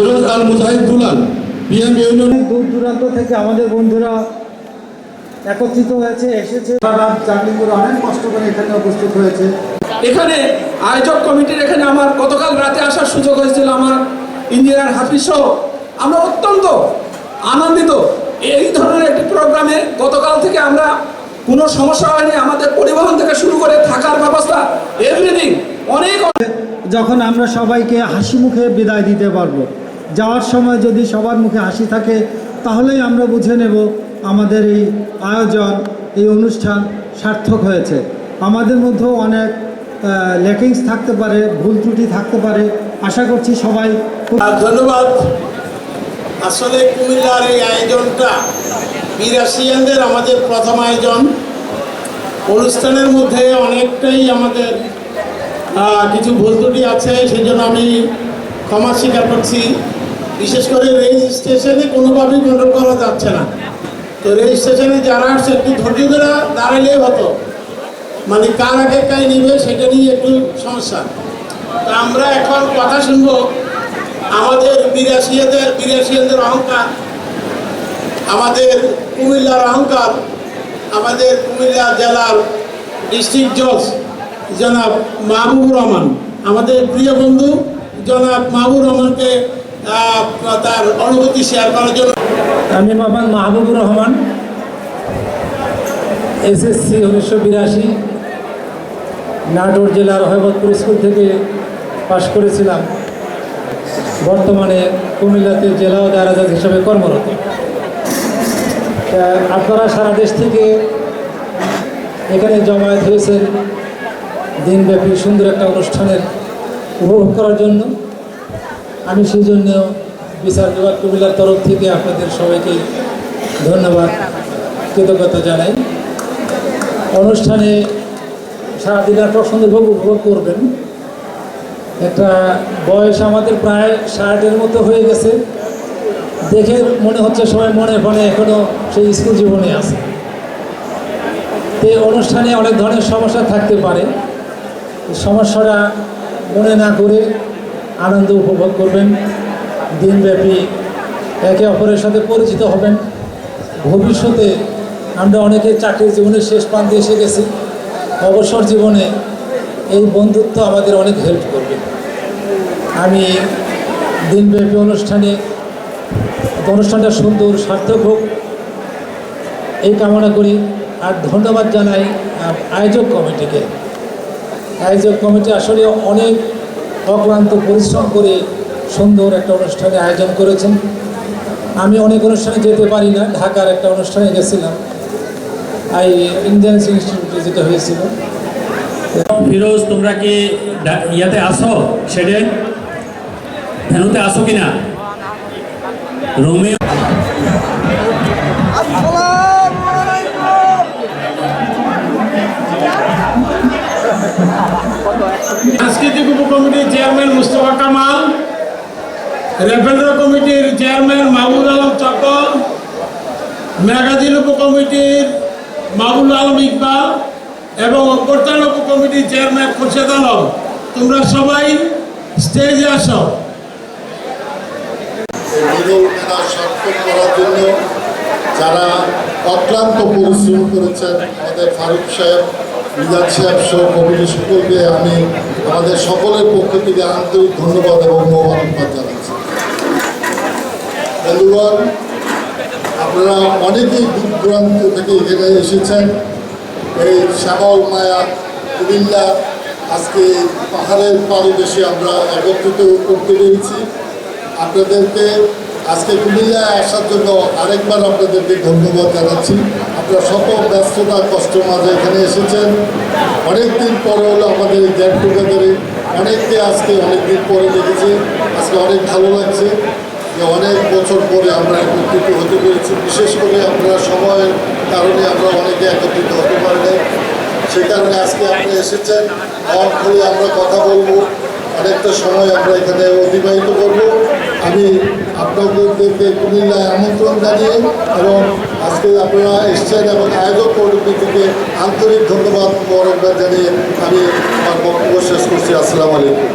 Firoz Al Mujahid Dulal BM union দূর দূরান্ত থেকে আমাদের বন্ধুরা একত্রিত হয়েছে এসেছে। রাত চাকরি করে অনেক কষ্ট করে এখানে উপস্থিত হয়েছে। এখানে আয়োজক কমিটির এখানে আমার গতকাল রাতে আসার সুযোগ হয়েছিল আমার ইঞ্জিনিয়ার হাফিজ সহ। আমরা অত্যন্ত আনন্দিত। এই ধরনের একটি প্রোগ্রামে গতকাল থেকে আমরা কোনো সমস্যা হয়নি আমাদের পরিবহন থেকে শুরু করে থাকার ব্যবস্থা এভরিথিং অনেক যখন আমরা সবাইকে হাসি মুখে বিদায় দিতে পারব। যাওয়ার সময় যদি সবার মুখে হাসি থাকে, তাহলেই আমরা বুঝে নেব আমাদের এই আয়োজন, এই অনুষ্ঠান সার্থক হয়েছে। আমাদের মধ্যেও অনেক লেকিংস থাকতে পারে, ভুল ত্রুটি থাকতে পারে। আশা করছি সবাই ধন্যবাদ। আসলে কুমিল্লার এই আয়োজনটা বিরাশিয়ানদের আমাদের প্রথম আয়োজন। অনুষ্ঠানের মধ্যে অনেকটাই আমাদের কিছু ভুল ত্রুটি আছে সেই জন্য আমি ক্ষমা স্বীকার করছি। বিশেষ করে রেজিস্ট্রেশনে কোনোভাবেই কন্ট্রোল করা যাচ্ছে না। তো রেজিস্ট্রেশনে যারা আসছে, একটু ধৈর্য ধরে দাঁড়ালেই হতো। মানে কার আগে কাই নিবে সেটা নিয়ে একটু সমস্যা। তো আমরা এখন কথা শুনব আমাদের বিরাশিয়াদের বিরাশিয়াদের অহংকার, আমাদের কুমিল্লার অহংকার, আমাদের কুমিল্লা জেলার ডিস্ট্রিক্ট জজ জনাব মাহবুবুর রহমান। আমাদের প্রিয় বন্ধু জনাব মাহবুবুর রহমানকে তার অনুভূতি শেয়ার করার জন্য। আমি মোহাম্মদ মাহবুবুর রহমান, এসএসসি উনিশশো বিরাশি, নাটোর জেলার হেবতপুর স্কুল থেকে পাশ করেছিলাম। বর্তমানে কুমিল্লাতে জেলা ও দারাজাত হিসাবে কর্মরত। আপনারা সারা দেশ থেকে এখানে জমায়েত হয়েছেন। দিনব্যাপী সুন্দর একটা অনুষ্ঠানের উপভোগ করার জন্য। আমি সেই জন্য বিচার বিভাগ কুমিল্লার তরফ থেকে আপনাদের সবাইকে ধন্যবাদ, কৃতজ্ঞতা জানাই। অনুষ্ঠানে সারাদিন একটা সুন্দরভাবে উপভোগ করবেন। একটা বয়স আমাদের প্রায় ষাটের মতো হয়ে গেছে। দেখে মনে হচ্ছে সবাই মনে মনে এখনও সেই স্কুল জীবনে আছে। তো অনুষ্ঠানে অনেক ধরনের সমস্যা থাকতে পারে। সমস্যাটা মনে না করে আনন্দ উপভোগ করবেন। দিনব্যাপী একে অপরের সাথে পরিচিত হবেন। ভবিষ্যতে আমরা অনেকে চাকরির জীবনের শেষ প্রান্তে এসে গেছি। অবসর জীবনে এই বন্ধুত্ব আমাদের অনেক হেল্প করবে। আমি দিনব্যাপী অনুষ্ঠানে, অনুষ্ঠানটা সুন্দর, সার্থক হোক, এই কামনা করি। আর ধন্যবাদ জানাই আয়োজক কমিটিকে। আয়োজক কমিটি আসলে অনেক অক্লান্ত পরিশ্রম করে সুন্দর একটা অনুষ্ঠানে আয়োজন করেছেন। আমি অনেক অনুষ্ঠানে যেতে পারি না ঢাকার একটা অনুষ্ঠানে গেছিলাম। আই ইন্ডিয়ান ইনস্টিটিউটে যেটা হয়েছিল। ফিরোজ তোমরা কি ডা- ইয়াতে আসো সেডে ভেনুতে আসো কিনা? রোমিও সাংস্কৃতিক উপকমিটির চেয়ারম্যান মুস্তফা কামাল রেফেলরা কমিটির চেয়ারম্যান মাহবুব আলম চকল ম্যাগাজিন উপকমিটির মাহবুল আলম ইকবাল এবং অভ্যর্থনা উপকমিটির চেয়ারম্যান খোরশেদ আলম। তোমরা সবাই স্টেজে আসো। যারা অক্লান্ত পরিশ্রম করেছেন, আমাদের ফারুক সাহেব মিজাদ সাহেব সহ আমি আমাদের সকলের পক্ষ থেকে আন্তরিক ধন্যবাদ এবং মোবারকবাদ জানাচ্ছি। বন্ধুগণ, আপনারা অনেকেই দূর দূরান্ত থেকে এখানে এসেছেন। এই শ্যামল মায়া কুমিল্লা, আজকে পাহাড়ের পাদদেশে আমরা একত্রিত করতে পেরেছি। আপনাদেরকে আজকে কুমিল্লায় আসার জন্য আরেকবার আপনাদেরকে ধন্যবাদ জানাচ্ছি। আপনারা শত ব্যস্ততা, কষ্ট মাঝে এখানে এসেছেন। অনেক দিন পরে হলো আমাদের এই গেট টুগেদারে অনেককে আজকে অনেক দিন পরে দেখেছি। আজকে অনেক ভালো লাগছে। যে অনেক বছর পরে আমরা একত্রিত হতে পেরেছি। বিশেষ করে আমরা সময়ের কারণে আমরা অনেকে একত্রিত হতে পারি নাই। সে কারণে আজকে আপনি এসেছেন। হক করে আমরা কথা বলব। অনেকটা সময় আমরা এখানে অতিবাহিত করব। আমি আপনাদেরকে কুমিল্লায় আমন্ত্রণ জানিয়ে এবং আজকে আপনারা এসছেন এবং আয়োজক থেকে আন্তরিক ধন্যবাদ জানিয়ে আমি আমার বক্তব্য শেষ করছি। আসসালামু আলাইকুম।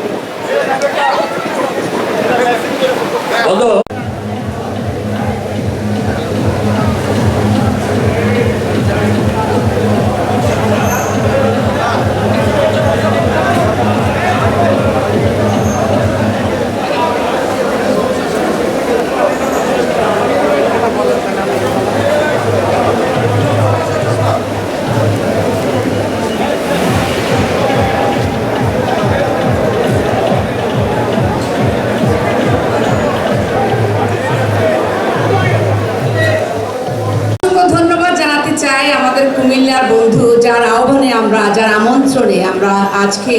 আমরা যার আমন্ত্রণে আমরা আজকে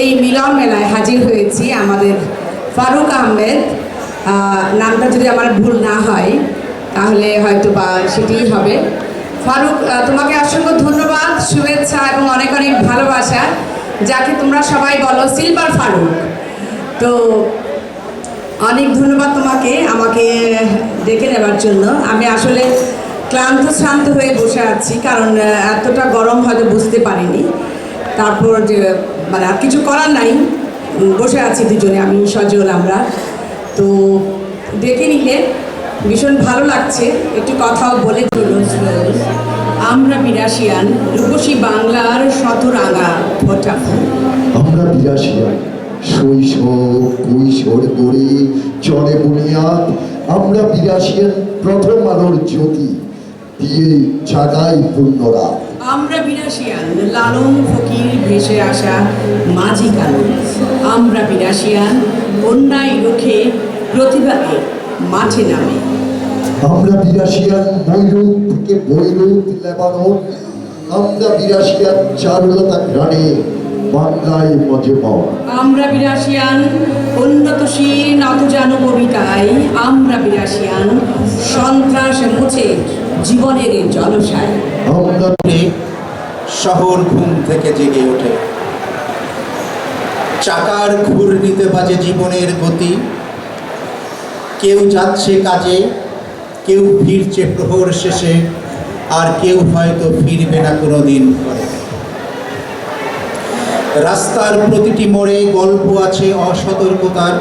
এই মিলন মেলায় হাজির হয়েছি, আমাদের ফারুক আহমেদ নামটা যদি আমার ভুল না হয়, তাহলে হয়তো বা সেটিই হবে। ফারুক তোমাকে অসংখ্য ধন্যবাদ, শুভেচ্ছা এবং অনেক অনেক ভালোবাসা। যাকে তোমরা সবাই বলো সিলভার ফারুক। তো অনেক ধন্যবাদ তোমাকে আমাকে ডেকে নেবার জন্য। আমি আসলে ক্লান্ত শ্রান্ত হয়ে বসে আছি, কারণ এতটা গরম হয়তো বুঝতে পারিনি। তারপর যে মানে আর কিছু করার নাই বসে আছি দুজনে, আমি, সজল, আমরা। তো ডেকে নিলে ভীষণ ভালো লাগছে। একটু কথাও বলে আমরা বিরাশিয়ান, রূপসী বাংলার শতরাঙা ফোটা আমরা বিরাশিয়া শৈশব, কৈশোর গড়ে চলে বুনিয়াদ। আমরা বিরাশিয়ান প্রথম আলোর জ্যোতি। দিয়ে জাগাই পূর্ণরা আমরা বিরাশিয়ান লালন ফকির ভেসে আসা মাঝি কালু। আমরা বিরাশিয়ান অন্যায় রুখে প্রতিবাদে মাঠে নামে। আমরা বিরাশিয়ান ময়ূর থেকে বৈরূপ লেবানন। আমরা বিরাশিয়ান চারুলতা গ্রাণে বাংলায় মজেমন আমরা বিরাশিয়ান উন্নতশীল নতজানু কবিতায়। আমরা বিরাশিয়ান জীবনের এই জলসায় শহর ঘুম থেকে জেগে ওঠে। চাকার ঘূর্ণিতে বাজে জীবনের গতি। কেউ যাচ্ছে কাজে, কেউ ফিরছে প্রহর শেষে, আর কেউ হয়তো ফিরবে না কোনো দিন রাস্তার প্রতিটি মোড়ে গল্প আছে অসতর্কতার।